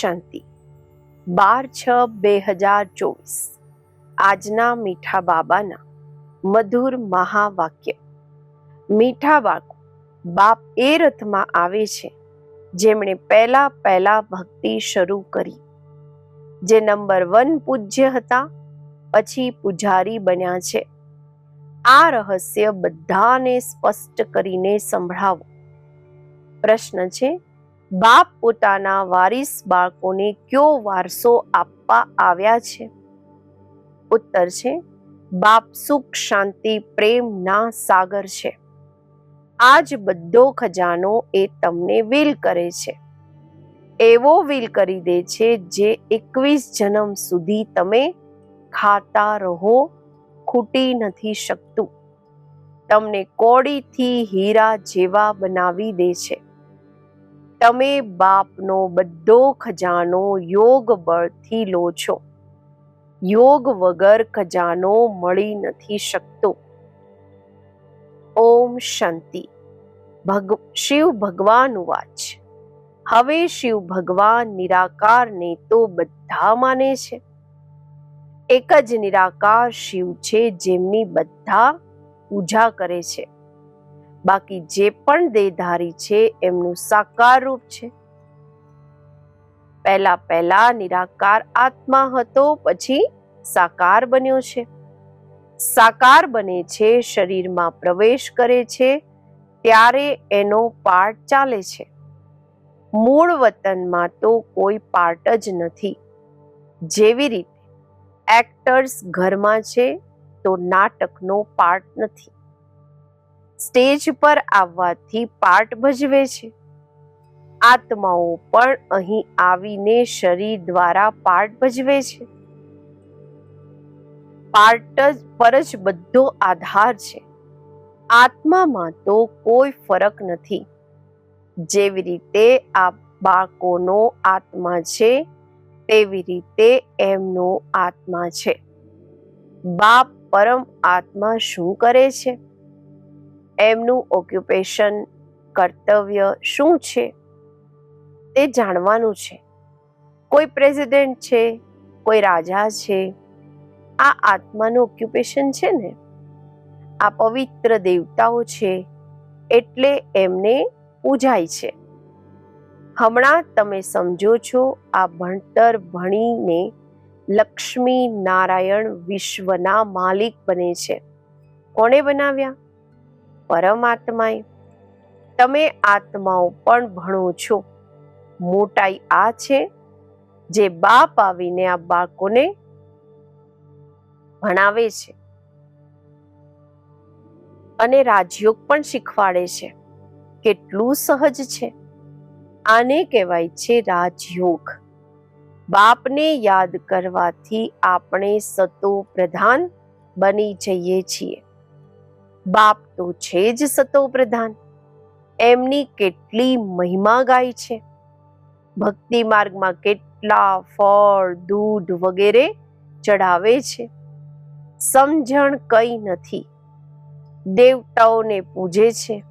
શાંતિ. બાર છ બે હજાર ચોવીસ. આજના મીઠા બાબાના મધુર મહાવાક્ય. મીઠા બાળકો, બાપ એ રથમાં આવે છે, જેમણે પહેલા પહેલા ભક્તિ શરૂ કરી. જે નંબર વન પૂજ્ય હતા, પછી પૂજારી બન્યા છે. આ રહસ્ય બધાને સ્પષ્ટ કરીને સંભળાવો. પ્રશ્ન છે બાપ પોતાના વારિસ બાળકોને કયો વારસો આપવા આવ્યા છે? ઉત્તર છે, બાપ સુખ, શાંતિ પ્રેમના સાગર છે. આજ બધો ખજાનો એ તમને વિલ કરે છે. એવો વિલ કરી દે છે જે એકવીસ જન્મ સુધી તમે ખાતા રહો, ખૂટી નથી શકતું. તમને કોડીથી હીરા જેવા બનાવી દે છે. તમે બાપનો બધો ખજાનો યોગ બળથી લો છો. યોગ વગર ખજાનો મળી નથી શકતો. ઓમ શાંતિ. ભગ, શિવ ભગવાન વાચ હવે શિવ ભગવાન નિરાકારને તો બધા માને છે. એક જ નિરાકાર શિવ છે જેમની બધા પૂજા કરે છે. બાકી જે પણ દેહધારી છે, એમનું સાકાર રૂપ છે. પહેલા પહેલા નિરાકાર આત્મા હતો, પછી સાકાર બન્યો છે. સાકાર બને છે, શરીરમાં પ્રવેશ કરે છે, ત્યારે એનો પાર્ટ ચાલે છે. મૂળ વતનમાં તો કોઈ પાર્ટ જ નથી. જેવી રીતે એક્ટર્સ ઘરમાં છે, તો નાટકનો પાર્ટ નથી. સ્ટેજ પર આવવાથી પાર્ટ ભજવે છે. આત્માઓ પણ અહીં આવીને શરીર દ્વારા પાર્ટ ભજવે છે. પાર્ટ જ પર જ બધો આધાર છે. આત્મામાં તો કોઈ ફરક નથી. જેવી રીતે આ બાળકોનો આત્મા છે, તેવી રીતે એમનો આત્મા છે. બાપ પરમ આત્મા શું કરે છે? એમનું ઓક્યુપેશન કર્તવ્ય શું છે તે જાણવાનું છે. કોઈ પ્રેસિડેન્ટ છે, કોઈ રાજા છે, આ આત્માનું ઓક્યુપેશન છે ને? આ પવિત્ર દેવતાઓ છે એટલે એમને પૂજાય છે. હમણાં તમે સમજો છો આ ભણતર ભણીને લક્ષ્મી નારાયણ વિશ્વના માલિક બને છે. કોણે બનાવ્યા? પરમાત્માએ. તમે આત્માઓ પણ ભણો છો. મોટાઈ આ છે જે બાપ આવીને આ બાળકોને ભણાવે છે. અને રાજયોગ પણ શીખવાડે છે. કેટલું સહજ છે. આને કહેવાય છે રાજયોગ. બાપને યાદ કરવાથી આપણે સતો પ્રધાન બની જઈએ છીએ. બાપ તો છે જ સતો પ્રધાન. એમની કેટલી મહિમા ગાય છે. ભક્તિ માર્ગમાં કેટલા ફળ, દૂધ વગેરે ચઢાવે છે. સમજણ કઈ નથી. દેવતાઓને પૂજે છે.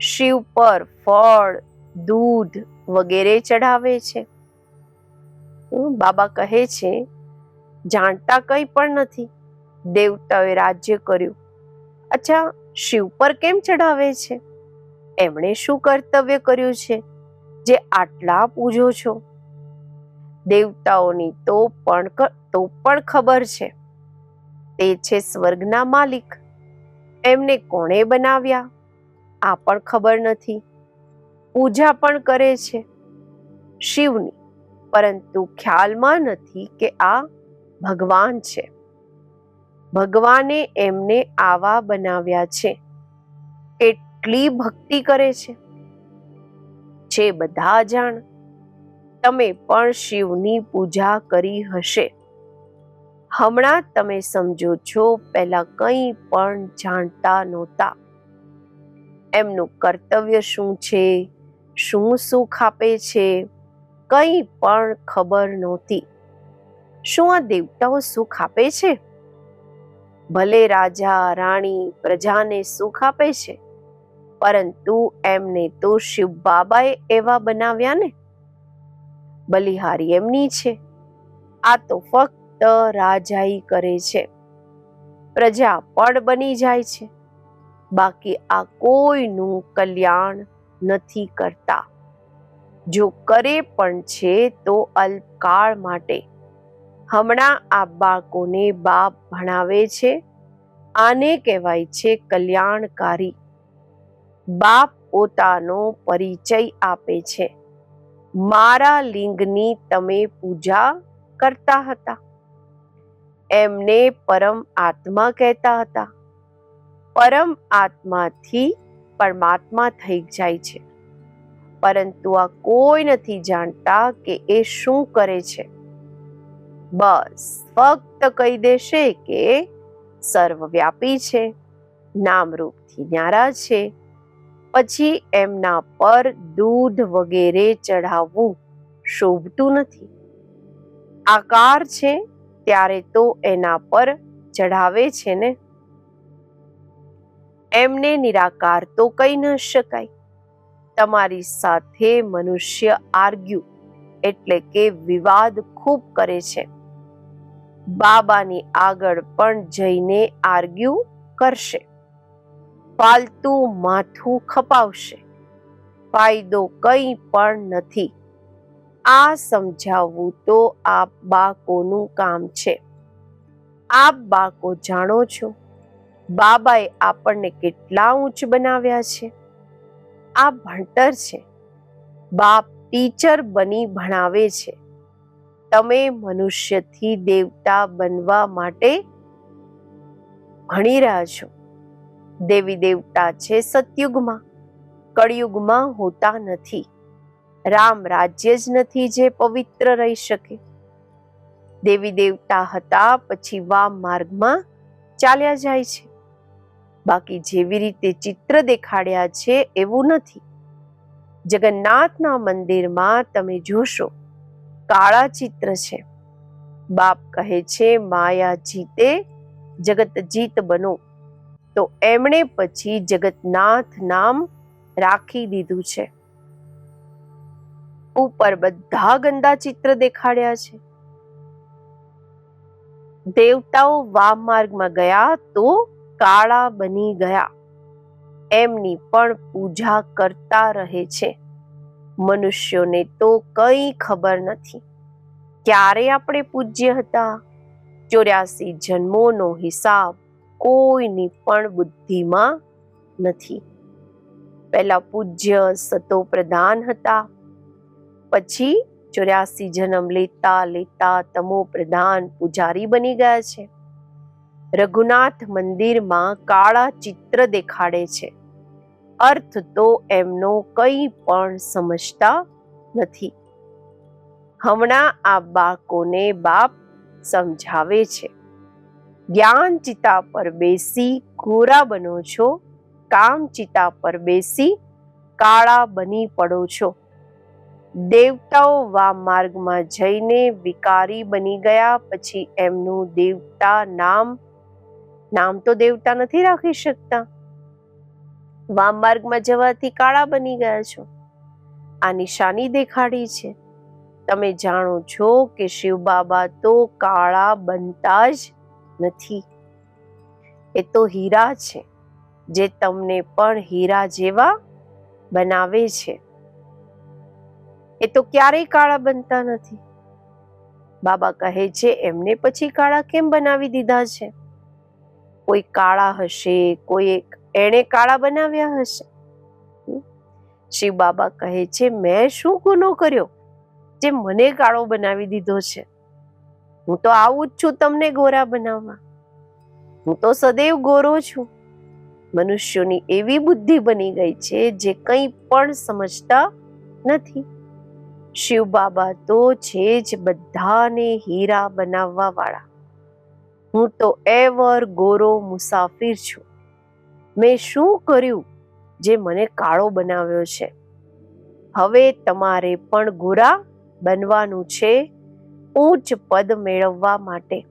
શિવ પર ફળ, દૂધ વગેરે ચઢાવે છે. બાબા કહે છે, જાણતા કંઈ પણ નથી. દેવતાઓએ રાજ્ય કર્યું. અચ્છા, શિવ પર કેમ ચઢાવે છે? એમણે શું કર્તવ્ય કર્યું છે? જે આટલા પૂજો છો? દેવતાઓની તો પણ તો પણ ખબર છે. તે છે સ્વર્ગના માલિક. એમને કોણે બનાવ્યા? આ પણ ખબર નથી. પૂજા પણ કરે છે. શિવની. પરંતુ ખ્યાલમાં નથી કે આ ભગવાન છે. ભગવાને એમને આવા બનાવ્યા છે. કેટલી ભક્તિ કરે છે. જે બધા જાણ, તમે પણ શિવની પૂજા કરી હશે. હમણાં તમે સમજો છો, પહેલા કંઈ પણ જાણતા નહોતા. એમનું કર્તવ્ય શું છે? શું સુખ આપે છે? કંઈ પણ ખબર નહોતી. શું આ દેવતાઓ સુખ આપે છે? ભલે રાજા, રાણી પ્રજાને સુખ આપે છે, પરંતુ એમને તો શિવ બાબાએ એવા બનાવ્યા ને. બલિહારી એમની છે. આ તો ફક્ત રાજાઈ કરે છે. પ્રજા પણ બની જાય છે. બાકી આ કોઈનું કલ્યાણ નથી કરતા. જો કરે પણ છે તો અલ્પકાળ માટે હમણાં આ બાળકોને બાપ ભણાવે છે. આને કહેવાય છે કલ્યાણકારી. બાપ પોતાનો પરિચય આપે છે. મારા લિંગની તમે પૂજા કરતા હતા. એમને પરમ આત્મા કહેતા હતા. પરમ આત્માથી પરમાત્મા થઈ જાય છે. પરંતુ આ કોઈ નથી જાણતા કે એ શું કરે છે. બસ, ફક્ત કહી દેશે કે સર્વવ્યાપી છે, નામરૂપથી ન્યારા છે, પછી એમના પર દૂધ વગેરે ચઢાવવું શોભતું નથી. આકાર છે, ત્યારે તો એના પર ચઢાવે છે ને. એમને નિરાકાર તો કહી ન શકાય. તમારી સાથે મનુષ્ય આર્ગ્યુ, એટલે કે વિવાદ ખૂબ કરે છે. બાબાની આગળ પણ જઈને આર્ગ્યુ કરશે. ફાલતુ માથું ખપાવશે. ફાયદો કંઈ પણ નથી. આ સમજાવવું તો આપ બાળકોનું કામ છે. આપ બાળકો જાણો છો, બાબાએ આપણને કેટલા ઊંચ બનાવ્યા છે? આ ભણતર છે. બાપ ટીચર બની ભણાવે છે. તમે મનુષ્યથી દેવતા બનવા માટે ભણી રહ્યા છો. દેવી દેવતા છે સતયુગમાં. કળિયુગમાં હોતા નથી. રામ રાજ્ય જ નથી જે પવિત્ર રહી શકે. દેવી દેવતા હતા પછી વામ માર્ગમાં ચાલ્યા જાય છે. બાકી જેવી રીતે ચિત્ર દેખાડ્યા છે એવું નથી. જગન્નાથના મંદિરમાં તમે જોશો કાળા ચિત્ર છે. બાપ કહે છે, માયા જીતે, જગત જીત બનો. તો એમણે પછી જગતનાથ નામ રાખી દીધું છે. ઉપર બધા ગંદા ચિત્ર દેખાડ્યા છે. દેવતાઓ વામ માર્ગમાં ગયા તો કાળા બની ગયા. એમની પણ પૂજા કરતા રહે છે. મનુષ્યોને તો કઈ ખબર નથી. ક્યારે આપણે પૂજ્ય હતા? ચોર્યાસી જન્મોનો હિસાબ કોઈની પણ બુદ્ધિમાં નથી. પહેલા પૂજ્ય સતો પ્રધાન હતા. પછી ચોર્યાસી જન્મ લેતા લેતા તમો પ્રધાન પૂજારી બની ગયા છે. રઘુનાથ મંદિરમાં કાળા ચિત્ર દેખાડે છે. અર્થ તો એમનો કંઈ પણ સમજતા નથી. હમણાં આ બાળકોને બાપ સમજાવે છે. જ્ઞાન ચિતા પર બેસી ગોરા બનો છો, કામ ચિતા પર બેસી કાળા બની પડો છો. દેવતાઓ વા માર્ગમાં જઈને વિકારી બની ગયા, પછી એમનું દેવતા નામ નામ તો દેવતા નથી રાખી શકતા. વામ માર્ગમાં જવાથી કાળા બની ગયા છો. આ નિશાની દેખાડી છે. તમે જાણો છો કે શિવ બાબા તો કાળા બનતા જ નથી. એ તો હીરા છે, જે તમને પણ હીરા જેવા બનાવે છે. એ તો ક્યારેય કાળા બનતા નથી. બાબા કહે છે, એમને પછી કાળા કેમ બનાવી દીધા છે? કોઈ કાળા હશે, કોઈ એક એણે કાળા બનાવ્યા હશે? શિવ બાબા કહે છે, મેં શું ગુનો કર્યો જે મને કાળો બનાવી દીધો છે? હું તો આવું જ છું તમને ગોરા બનાવવા. હું તો સદૈવ ગોરો છું. મનુષ્યોની એવી બુદ્ધિ બની ગઈ છે જે કંઈ પણ સમજતા નથી. શિવ બાબા તો છે જ બધાને હીરા બનાવવા વાળા હું તો એવર ગોરો મુસાફિર છું. મેં શું કર્યું જે મને કાળો બનાવ્યો છે? હવે તમારે પણ ગોરા બનવાનું છે ઊંચ પદ મેળવવા માટે.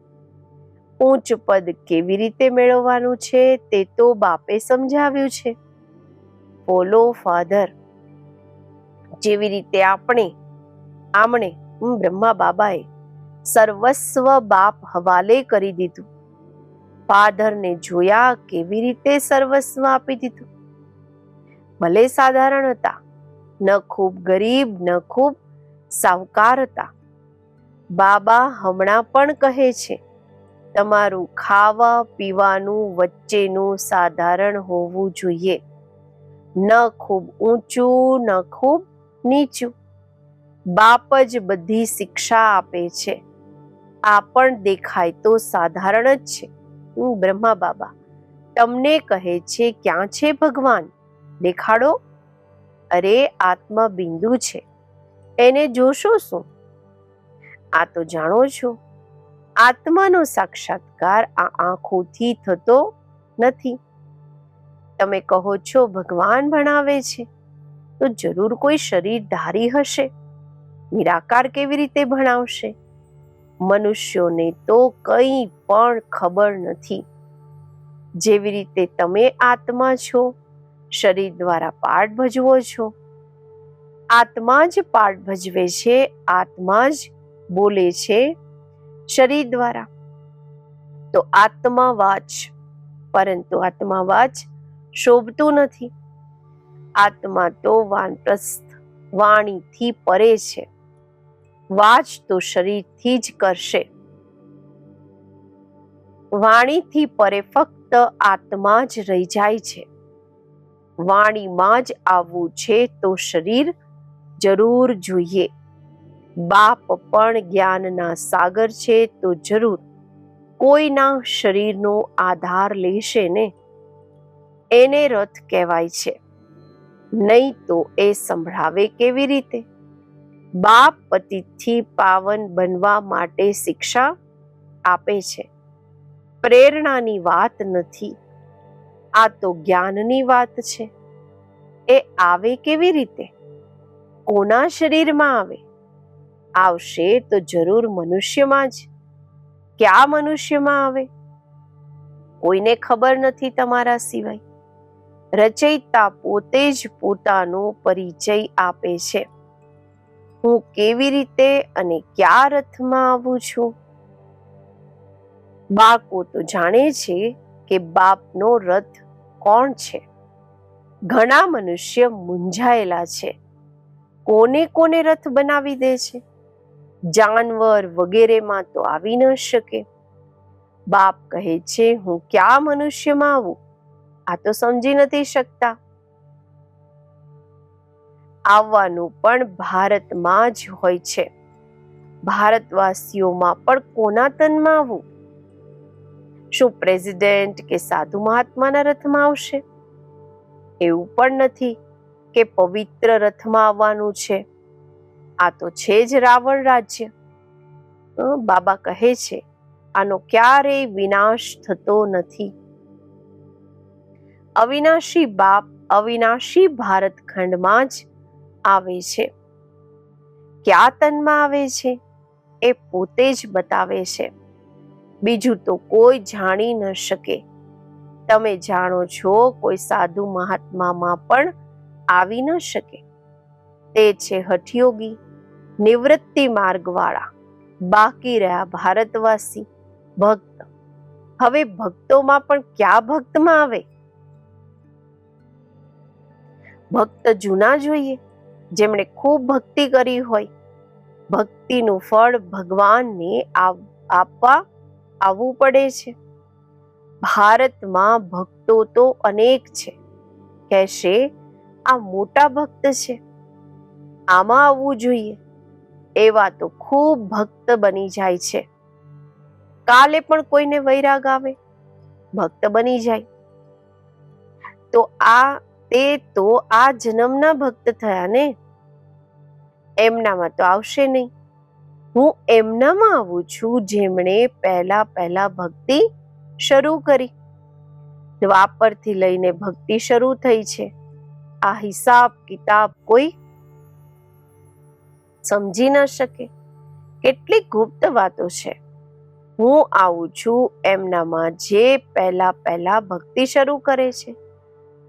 ઊંચ પદ કેવી રીતે મેળવવાનું છે તે તો બાપે સમજાવ્યું છે. Follow father. જેવી રીતે આપણે આમણે હમ, બ્રહ્મા બાબાએ સર્વસ્વ બાપ હવાલે કરી દીધું. ફાધરને જોયા કેવી રીતે સર્વસ્વ આપી દીધું? ભલે સાધારણ હતા, ન ખૂબ ગરીબ, ન ખૂબ સાવકાર હતા. બાબા હમણાં પણ કહે છે, તમારું ખાવા, પીવાનું વચ્ચેનું સાધારણ હોવું જોઈએ. ન ખૂબ ઊંચું, ન ખૂબ નીચું. બાપ જ બધી શિક્ષા આપે છે. આ પણ દેખાય તો સાધારણ જ છે. હું બ્રહ્મા બાબા. તમને કહે છે, ક્યાં છે ભગવાન? દેખાડો. અરે આત્મા બિંદુ છે. એને જોશો શું? આ તો જાણો છો. આત્માનો સાક્ષાત્કાર આ આંખોથી થતો નથી. તમે કહો છો ભગવાન ભણાવે છે. તો જરૂર કોઈ શરીર ધારી હશે. નિરાકાર કેવી રીતે ભણાવશે? મનુષ્યોને તો કંઈ પણ ખબર નથી. જેવી રીતે તમે આત્મા છો, શરીર દ્વારા પાઠ ભજવો છો. આત્મા જ પાઠ ભજવે છે, આત્મા જ બોલે છે શરીર દ્વારા. તો આત્મા વાચ પરંતુ આત્મા વાચ શોભતું નથી. આત્મા તો વાનપ્રસ્થ વાણીથી પરે છે. વાચ તો શરીરથી જ કરશે. વાણીથી પરે ફક્ત આત્મા જ રહી જાય છે. વાણીમાં જ આવવું છે તો શરીર જરૂર જોઈએ. બાપ પણ જ્ઞાનના સાગર છે તો જરૂર. કોઈના શરીરનો આધાર લેશે ને? એને રથ કહેવાય છે. નહીં તો એ સંભળાવે કેવી રીતે? બાપ પતિથી પાવન બનવા માટે શિક્ષા આપે છે. પ્રેરણાની વાત નથી. આ તો જ્ઞાનની વાત છે. એ આવે કેવી રીતે? કોના શરીરમાં આવે? આવશે તો જરૂર મનુષ્યમાં જ. ક્યાં મનુષ્યમાં આવે? કોઈને ખબર નથી તમારા સિવાય. રચયિતા પોતે જ પોતાનો પરિચય આપે છે. હું કેવી રીતે અને ક્યાં રથમાં આવું છું? બાળકો તો જાણે છે કે બાપનો રથ કોણ છે? ઘણા મનુષ્ય મૂંઝાયેલા છે. કોને કોને રથ બનાવી દે છે? જાનવર વગેરેમાં તો આવી ન શકે. બાપ કહે છે, હું ક્યાં મનુષ્યમાં આવું? આ તો સમજી નથી શકતા. આવવાનું પણ ભારતમાં જ હોય છે. ભારતવાસીઓમાં પણ કોના તનમાં આવવું શું પ્રેસિડેન્ટ કે સાધુ મહાત્માના રથમાં આવશે? એવું પણ નથી કે પવિત્ર રથમાં આવવાનું છે. આ તો છે જ રાવણ રાજ્ય. બાબા કહે છે, આનો ક્યારેય વિનાશ થતો નથી. અવિનાશી બાપ અવિનાશી ભારત ખંડમાં જ આવે છે. ક્યાં તનમાં આવે છે? એ પોતે જ બતાવે છે. બીજું તો કોઈ જાણી ન શકે. તમે જાણો છો કોઈ સાધુ મહાત્મામાં પણ આવી ન શકે. તે છે હઠયોગી, નિવૃત્તિ માર્ગવાળા, બાકી રહ્યા ભારતવાસી, ભક્ત. હવે ભક્તોમાં પણ ક્યાં ભક્તમાં આવે? ભક્ત જૂના જોઈએ. જેમણે ખૂબ ભક્તિ કરી હોય, ભક્તિનું ફળ ભગવાનને આપવા આવવું પડે છે. ભારતમાં ભક્તો તો અનેક છે. કહેશે, આ મોટા ભક્ત છે. આમાં આવવું જોઈએ. એવા તો ખૂબ ભક્ત બની જાય છે. કાલે પણ કોઈને વૈરાગ આવે? ભક્ત બની જાય. તો આ તે તો આ જન્મના ભક્ત થયા ને? એમનામાં તો આવશે નહીં. હું એમનામાં આવું છું જેમણે પહેલા પહેલા ભક્તિ શરૂ કરી. દ્વાપરથી લઈને ભક્તિ શરૂ થઈ છે. આ હિસાબ કિતાબ કોઈ સમજી ન શકે. કેટલી ગુપ્ત વાતો છે. હું આવું છું એમનામાં જે પહેલા પહેલા ભક્તિ શરૂ કરે છે.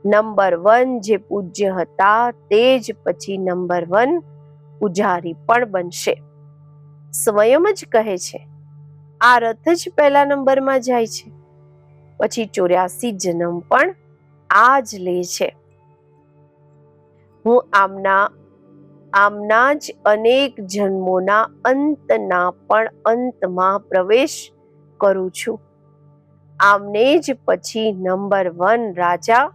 નંબર વન જે પૂજ્ય હતા તે જ પછી નંબર વન પૂજારી પણ બનશે. સ્વયં જ કહે છે, આ રથ જ પહેલા નંબરમાં જાય છે. પછી ચોર્યાસી જન્મ પણ આ જ લે છે. હું આમના આમના જ અનેક જન્મોના અંતના પણ અંતમાં પ્રવેશ કરું છું. આમને જ પછી નંબર વન રાજા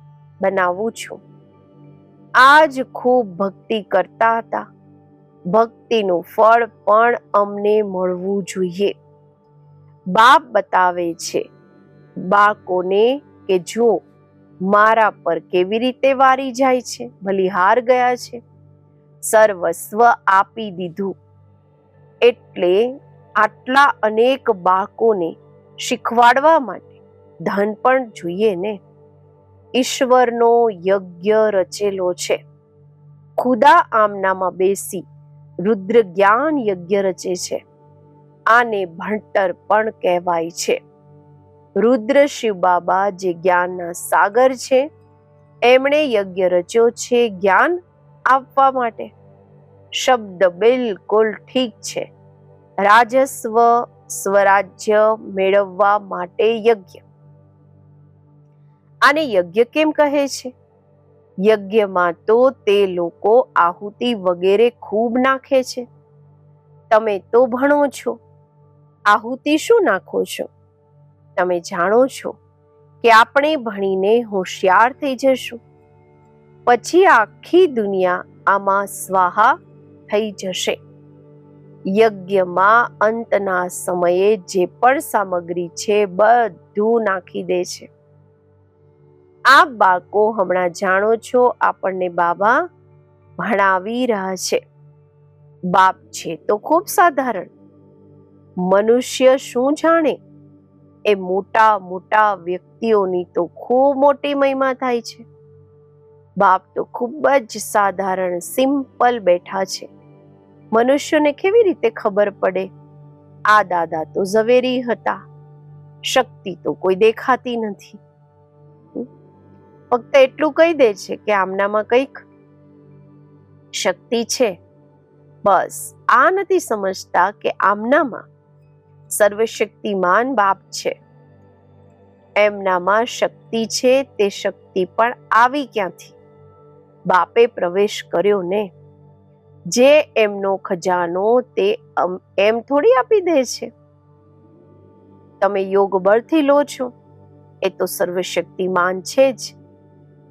બનાવું છું. આજ ખૂબ ભક્તિ કરતા હતા. ભક્તિનું ફળ પણ અમને મળવું જોઈએ. બાપ બતાવે છે, બાળકોને કે જો મારા પર કેવી રીતે વારી જાય છે ભલિહાર ગયા છે? સર્વસ્વ આપી દીધું. એટલે આટલા અનેક બાળકોને શીખવાડવા માટે ધન પણ જોઈએ ને? ઈશ્વરનો યજ્ઞ રચેલો છે. ખુદા આમનામાં બેસી રુદ્ર જ્ઞાન યજ્ઞ રચે છે. આને ભણતર પણ કહેવાય છે. રુદ્ર શિવ બાબા જે જ્ઞાનના સાગર છે, એમણે યજ્ઞ રચ્યો છે જ્ઞાન આપવા માટે. શબ્દ બિલકુલ ઠીક છે. રાજસ્વ સ્વરાજ્ય મેળવવા માટે યજ્ઞ. આને યજ્ઞ કેમ કહે છે? યજ્ઞમાં તો તે લોકો આહુતિ વગેરે ખૂબ નાખે છે. તમે તો ભણો છો. આહુતિ શું નાખો છો? તમે જાણો છો કે આપણે ભણીને હોશિયાર થઈ જશું. પછી આખી દુનિયા આમાં સ્વાહા થઈ જશે. યજ્ઞમાં અંતના સમયે જે પણ સામગ્રી છે બધું નાખી દે છે. આ બાળકો હમણાં જાણો છો આપણને બાબા ભણાવી રહ્યા છે. બાપ છે તો ખૂબ સાધારણ. મનુષ્ય શું જાણે? એ મોટા મોટા વ્યક્તિઓની તો ખૂબ મોટી મહિમા થાય છે. બાપ તો ખૂબ જ સાધારણ, સિમ્પલ બેઠા છે. મનુષ્યને કેવી રીતે ખબર પડે? આ દાદા તો ઝવેરી હતા. શક્તિ તો કોઈ દેખાતી નથી. ફક્ત એટલું કહી દે છે કે આમનામાં કંઈક શક્તિ છે. બસ, આ નથી સમજતા કે આમનામાં સર્વશક્તિમાન બાપ છે. એમનામાં શક્તિ છે તે શક્તિ પણ આવી ક્યાંથી? બાપે પ્રવેશ કર્યો ને. જે એમનો ખજાનો તે એમ થોડી આપી દે છે. તમે યોગ બળથી લો છો. એ તો સર્વશક્તિમાન છે જ.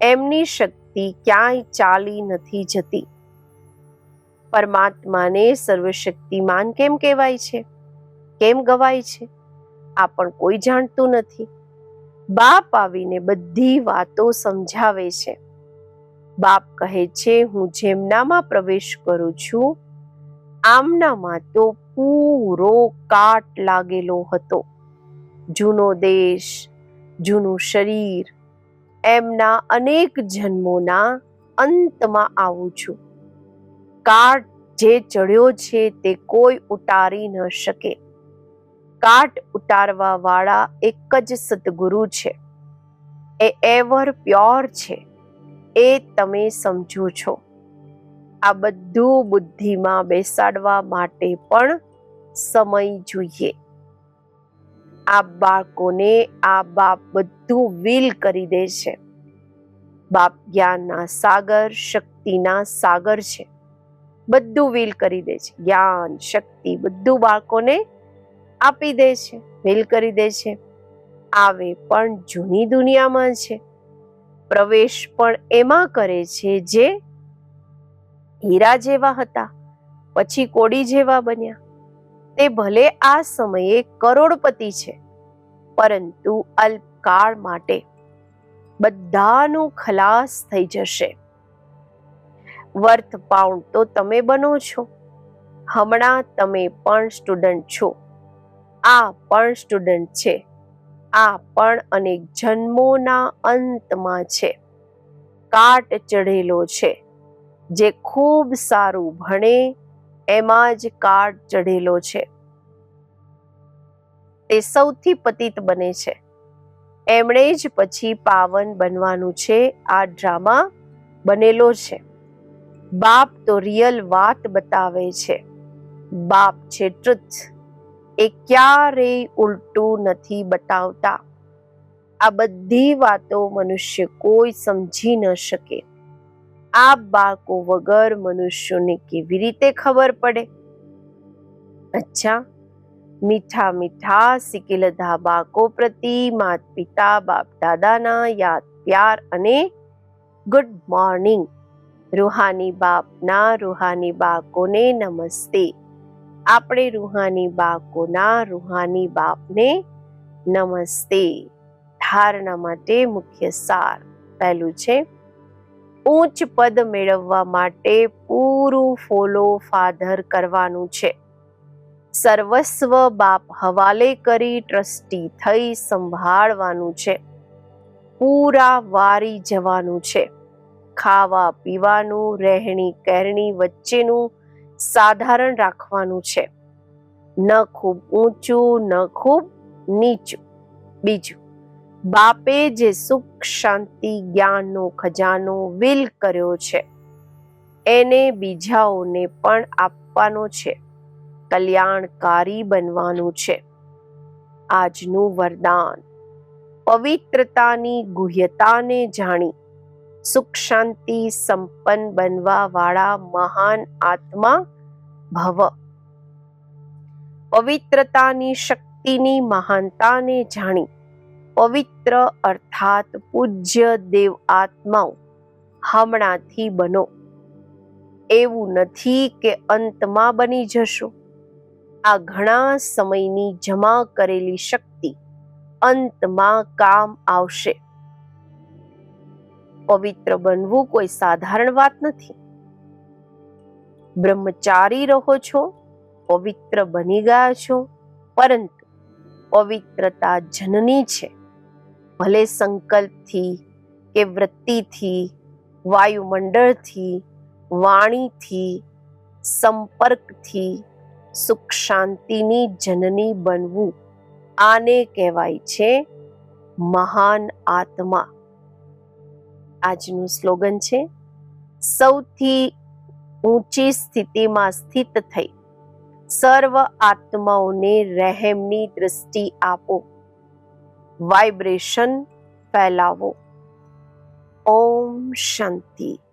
એમની શક્તિ ક્યાંય ચાલી નથી જતી. પરમાત્માને સર્વશક્તિમાન કેમ કહેવાય છે? કેમ ગવાય છે? આ પણ કોઈ જાણતું નથી. બાપ આવીને બધી વાતો સમજાવે છે. બાપ કહે છે, હું જેમનામાં પ્રવેશ કરું છું, આમનામાં તો પૂરો કાટ લાગેલો હતો. જૂનો દેશ, જૂનું શરીર એમના અનેક જન્મોના અંતમાં આવું છું. કાટ જે ચડ્યો છે તે કોઈ ઉતારી ન શકે. કાટ ઉતારવા વાળા એક જ સદગુરુ છે. એ એવર પ્યોર છે. એ તમે સમજો છો. આ બધું બુદ્ધિમાં બેસાડવા માટે પણ સમય જોઈએ. આ બાળકોને આ બાપ બધું વિલ કરી દે છે. બાપ જ્ઞાનના સાગર, શક્તિના સાગર છે. બધું વિલ કરી દે છે. જ્ઞાન, શક્તિ બધું બાળકોને આપી દે છે વિલ કરી દે છે. આવે પણ જૂની દુનિયામાં છે. પ્રવેશ પણ એમાં કરે છે જે હીરા જેવા હતા, પછી કોડી જેવા બન્યા. તે ભલે આ સમયે કરોડપતિ છે, પરંતુ અલ્પકાળ માટે બધાનું ખલાસ થઈ જશે. વર્થ પાઉન્ડ તો તમે બનો છો. હમણાં તમે પણ સ્ટુડન્ટ છો. આ પણ સ્ટુડન્ટ છે. આ પણ અનેક જન્મોના અંતમાં છે. કાટ ચઢેલો છે. જે ખૂબ સારું ભણે એમાં જ કાળ ચઢેલો છે. તે સૌથી પતિત બને છે. એમણે જ પછી પાવન બનવાનું છે આ ડ્રામા બનેલો છે. બાપ તો રિયલ વાત બતાવે છે. બાપ છે ટ્રુથ. એ ક્યારેય ઉલટું નથી બતાવતા. આ બધી વાતો મનુષ્ય કોઈ સમજી ન શકે. આ બાળકો વગર મનુષ્યોને કેવી રીતે ખબર પડે? અચ્છા. મીઠા મીઠા સિકેલધા બાળકો પ્રતિ માત પિતા બાપ દાદાના યાદ, પ્યાર અને ગુડ મોર્નિંગ રૂહાની બાપના રૂહાની બાળકોને નમસ્તે. આપણે રૂહાની બાળકોના રૂહાની બાપને નમસ્તે. ધારણા માટે મુખ્ય સાર પહેલું છે ઉચ્ચ પદ મેળવવા માટે પૂરું ફોલો ફાધર કરવાનું છે. સર્વસ્વ બાપ હવાલે કરી ટ્રસ્ટી થઈ સંભાળવાનું છે. પૂરા વારી જવાનું છે. ખાવા પીવાનું, રહેણી કહેરણી વચ્ચેનું સાધારણ રાખવાનું છે. ન ખૂબ ઊંચું, ન ખૂબ નીચું. બીજું બાપે જે સુખ, શાંતિ, જ્ઞાનનો ખજાનો વિલ કર્યો છે, એને બીજાઓને પણ આપવાનો છે, કલ્યાણકારી બનવાનું છે. આજનું વરદાન, પવિત્રતાની ગુહ્યતાને જાણી, સુખ, શાંતિ સંપન્ન બનવા વાળા મહાન આત્મા ભવ. પવિત્રતાની શક્તિની મહાનતાને જાણી પવિત્ર અર્થાત પૂજ્ય દેવ આત્માઓ હમણાંથી બનો. એવું નથી કે અંતમાં બની જશો. આ ઘણા સમયની જમા કરેલી શક્તિ અંતમાં કામ આવશે. પવિત્ર બનવું કોઈ સાધારણ વાત નથી. બ્રહ્મચારી રહો છો, પવિત્ર બની ગયા છો, પરંતુ પવિત્રતા જનની છે. ભલે સંકલ્પથી કે વૃત્તિથી, વાયુમંડળથી, વાણીથી, સંપર્કથી સુખ શાંતિની જનની બનવું આને કહેવાય છે મહાન આત્મા. આજનું સ્લોગન છે, સૌથી ઊંચી સ્થિતિમાં સ્થિત થઈ. સર્વ આત્માઓને રહેમની દ્રષ્ટિ આપો. વાઇબ્રેશન ફેલાવો. ઓમ શાંતિ.